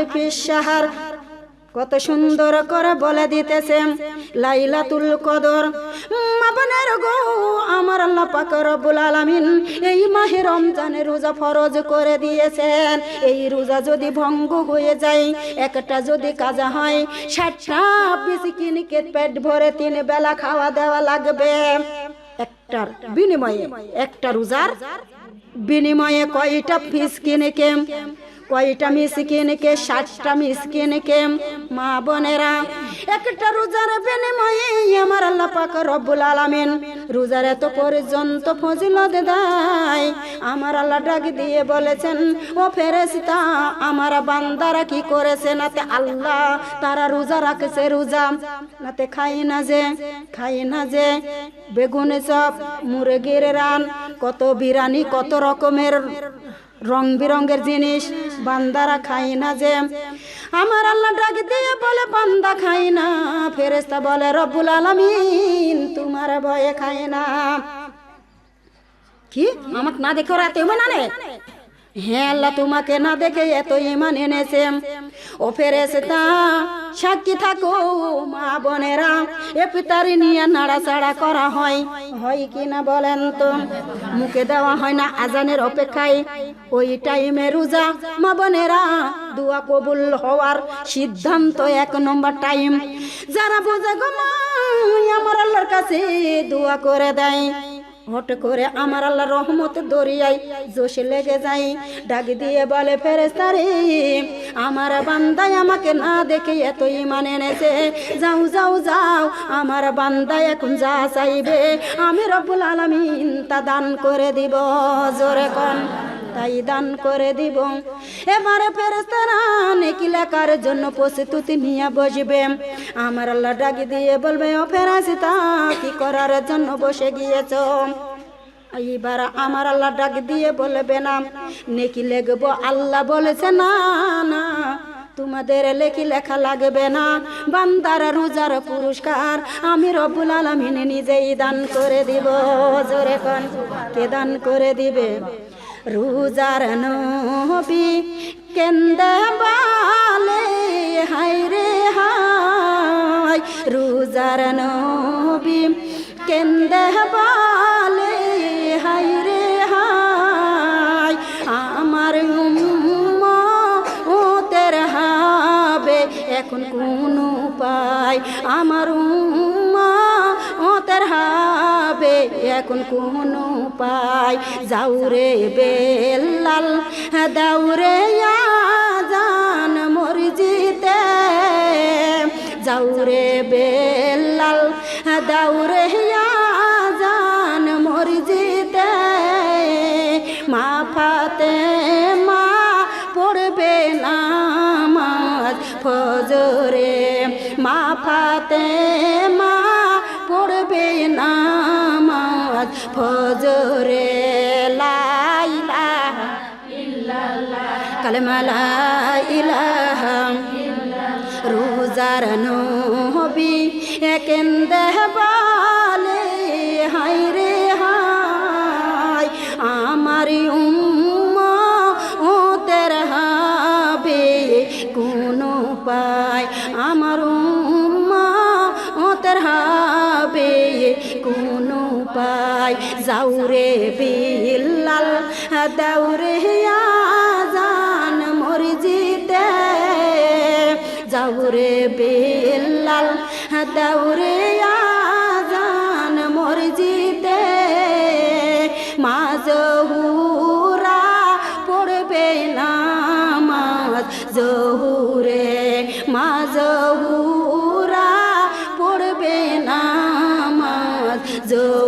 আলফি সাহার কত সুন্দর করে বলে দিতেছে লাইলাতুল কদর। গো, আমার এই রোজা ফরজ করে দিয়েছেন। এই রোজা যদি ভঙ্গ হয়ে যায়, একটা যদি কাজা হয় পেট ভরে তিন বেলা খাওয়া দেওয়া লাগবে। বিনিময়ে, একটা রোজার বিনিময়ে কয়টা ফিস কিনে কে কয়টা মিসকিনকে ষাটটা মিসকিনকে মা বোনেরা? একটা রোজার বিনিময়ে আমার আল্লাহ পাক রব্বুল আলামিন রোজার এত পর্যন্ত ফজিলত দেয়। আমার আল্লাহ ডাক দিয়ে বলেছেন, ও ফেরেশতা, আমার বান্দারা কি করেছে? নাতে আল্লাহ তারা রোজা রাখছে, রোজা। নাতে খাই না যে, খাই না যে, বেগুন চপ, মুরগির রান, কত বিরানি কত রকমের রং বিরঙ্গের জিনিস বান্দারা খাই না যে। আমার আল্লাহ ডাক দিয়ে বলে, বান্দা খাই না। ফেরেস্তা বলে, রব্বুল আলমিন, তোমার ভয়ে খাই না। কি? আমার না দেখে ওরা তেমন আনে? হ্যাঁ আল্লাহ তোমাকে না দেখে এত ইমান এনেছে। ও ফেরেস্তা সাক্ষী থাকো মা বোনেরা এ পিতারি নিয়ে নাড়াচাড়া করা হয়। হয় কি না বলেন তো? মুখে দেওয়া হয় না আজানের অপেক্ষায়। ওই টাইমে রোজা মা বোনেরা দোয়া কবুল হওয়ার সিদ্ধান্ত এক নম্বর টাইম। যারা বোঝা গো মা, আমার আল্লাহর কাছে দোয়া করে দেয়। হট করে আমার আল্লাহ রহমত দরিয়াই জোশে লেগে যাই। ডাক দিয়ে বলে ফেরেস্তারি আমার বান্দায় আমাকে না দেখে এত ইমান এনেছে। যাও যাও যাও, আমার বান্দায় এখন যা চাইবে, আমি রব্বুল আলমিন তা দান করে দিব। জোরে কন। তাই দান করে দিব। এবারে ফেরেস্তারা নেকি লেখার জন্য প্রস্তুতি নিয়ে বসবে। আমার আল্লাহ ডাকি দিয়ে বলবে, ও ফেরাসিতা কি করার জন্য বসে গিয়েছ? এইবার আমার আল্লাহ ডাক দিয়ে বলবে, না, নেকি লেখবো, আল্লাহ বলেছে, না না, তোমাদের লেখি লেখা লাগবে না। বান্দার রোজার পুরস্কার আমি রব্বুল আলমিন নিজেই দান করে দিব। জোরে কন, কে দান করে দিবে? রোজার নবী কেন্দে বালে হাই রে হাই রোজার নবী কেন্দে বালে হাই রে হাই আমার উম্মা ও তের হবে এখন কোন উপায়। আমার উম্মা এখন কোন উপায়। যাও রে বেলাল দাও রে জান মরজিতে যাও বেলাল দাও রে জান মরজিতে মা ফাতে মা পড়বে নামাজ ফজরে। মা ফাতে কালেমা রোজার নবী একেন্দে বালে হাই রে হাই আমার উম্মা ও তের হবে কোন পায় আমার উম্মা ও তের হবে কোন পায় যাও রে বিল্লাল দাও যাও রে বেলাল দাও রে আজান মরজিতে মা জহুরা পড়বে নামাজ জহুরে মা জহুরা পড়বে নামাজ জহুরের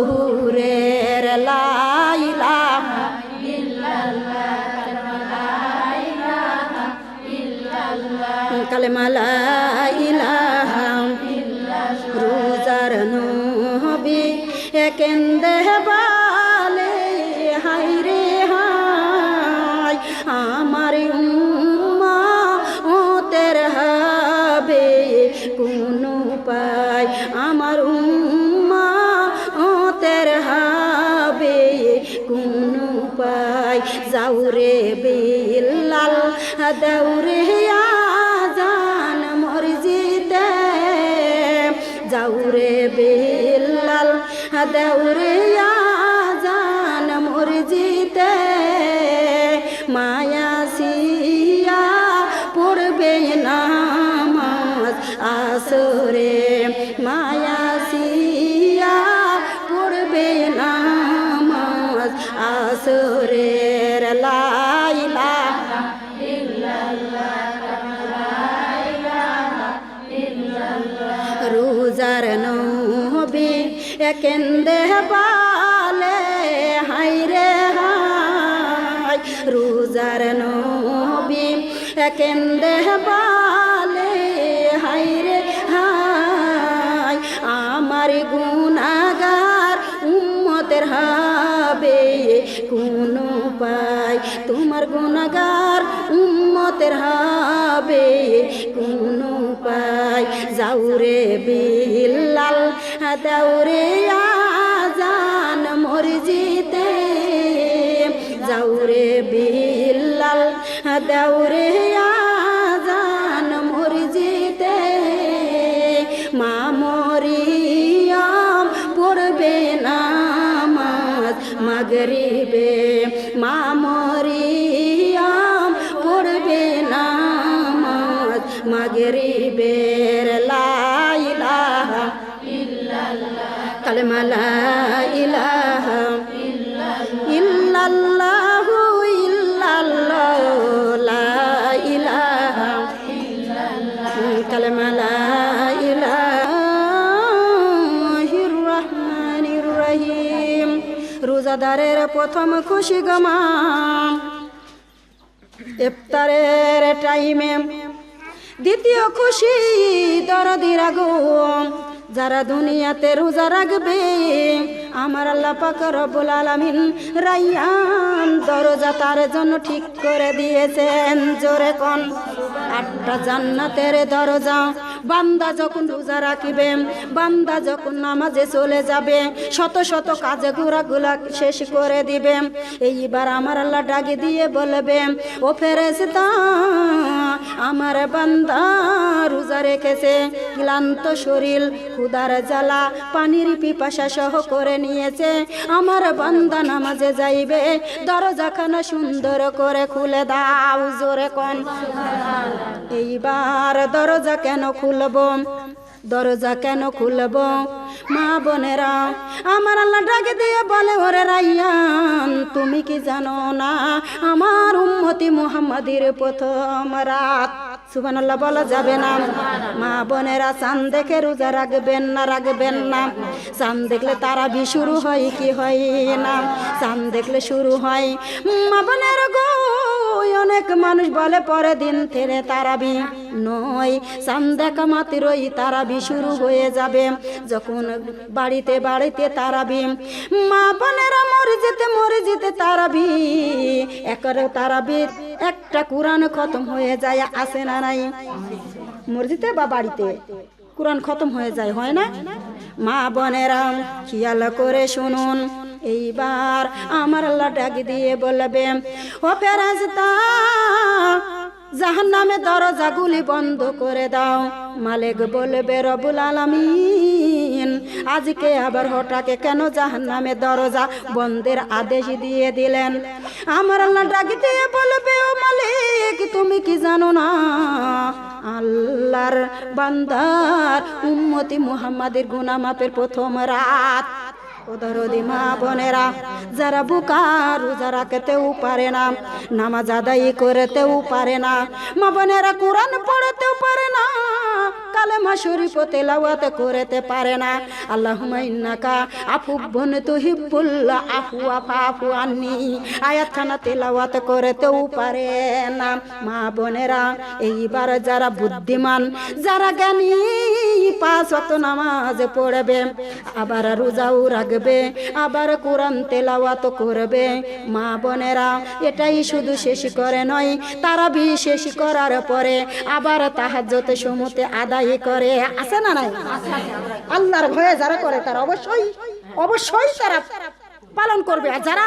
বিল্লাল দেউরে আজান মরজিতে যাউরে বিল্লাল দেউরে আজান মরজিতে মায়া সিয়া পড়বে নামাজ আসরে। রোজার নবী কেন্দে পালে হাই রে হাই রোজার নবী কেন্দে পালে হাই রে হাই আমার গুনাগার উম্মতের হবে কোন পাই তোমার গুনাগার উম্মতের হবে পাই যাউরে বিল্লাল দাউরে আজান মরজিতে যাউরে বিল্লাল দাউরে আজান মাগরিবের লাইলাহা কালেমা লা ইলাহা ইল্লাল্লাহ লা কালেমা লা রহমানির রহিম। রোজাদারের প্রথম খুশি গমা ইফতারের টাইমে দ্বিতীয় খুশি দরদির আগুন যারা দুনিয়াতে রোজা রাখবে, আমার আল্লাহ পাক রব্বুল আলামিন রাইয়ান দরজা তার জন্য ঠিক করে দিয়েছেন। জোরে কোন, আটটা জান্নাতের দরজা। বান্দা যখন রোজা রাখিবে, বান্দা যখন নামাজে চলে যাবে, শত শত কাজে ঘোরাগুলা শেষ করে দিবে। এইবার আমার আল্লাহ ডাকে দিয়ে বলবে, ও ফেরেস্তা আমার বান্দা, রোজা রেখেছে, ক্লান্ত শরীর ক্ষুদার জ্বালা, পানির পিপাসা সহ করে নিয়েছে। আমার বান্দা নামাজে যাইবে দরজা দরজাখানা সুন্দর করে খুলে দাও জোরে কন। এইবার দরজা কেন খুলব? দরজা কেন খুলব? মা বোনেরা, আমার আল্লাহ ডাকে দিয়ে বলে, ওরে রাইয়ান, তুমি কি জানো না, আমার উম্মতি মুহাম্মাদির প্রথম রাত? সুবান আল্লাহ বলা যাবে না। মা বোনেরা, চান দেখে রোজা রাখবেন না রাখবেন না। চান দেখলে তারা বি শুরু হয় কি হয় না? চান দেখলে শুরু হয়। মা বোনের গো অনেক মানুষ বলে পরে দিন থেকে তারাবি নয়। চান দেখা ওই তারাবি শুরু হয়ে যাবে। যখন বাড়িতে বাড়িতে তারাবি, মা বোনেরা মরে যেতে মরে যেতে তারাবি। একরে তারাবি, একটা কোরআন খতম হয়ে যায়, আসে না নাই? মসজিদে বা বাড়িতে কোরআন খতম হয়ে যায়, হয় না? মা বোনেরা খেয়াল করে শুনুন। এইবার আমার আল্লাহ ডাক দিয়ে বলবে জাহান নামে দরজাগুলি বন্ধ করে দাও। মালিক বলবে, রবুল আলামিন, আজকে আবার হঠাকে কেন জাহান নামে দরজা বন্ধের আদেশ দিয়ে দিলেন? আমার আল্লাহ ডাক দিয়ে বলবে, ও মালিক, তুমি কি জানো না? আল্লাহর বান্দার উম্মতি মুহাম্মাদের গুনামাপের প্রথম রাত ওদরদি মা বোনেরা, যারা বুকার যারা খেতেও পারে না, নামাজ আদায় করতেও পারে না, মা বোনেরা কোরআন পড়তেও পারে না, কালেমা শরীফ তেলাওয়াত করতে পারে না। আল্লাহ ইন্নাকা আফু বন তুহিবুল্লাহ আফু, আফা, আফু আন্নি, আয়াতখানা তেলাওয়াত করতেও পারে না। মা বোনেরা, এইবার যারা বুদ্ধিমান, যারা জ্ঞানী পাঁচ অত নামাজ পড়বে, আবার রোজাও রাখবে, আবার কোরআন তেলাওয়াত করবে। মা বোনেরা, এটাই শুধু শেষ করে নয় তারা বিশেষ করার পরে আবার তাহাজ্জত সমতে আদায় করে। আছে না নাই? আল্লাহর ভয়ে যারা করে, তারা অবশ্যই অবশ্যই তারা পালন করবে। আর যারা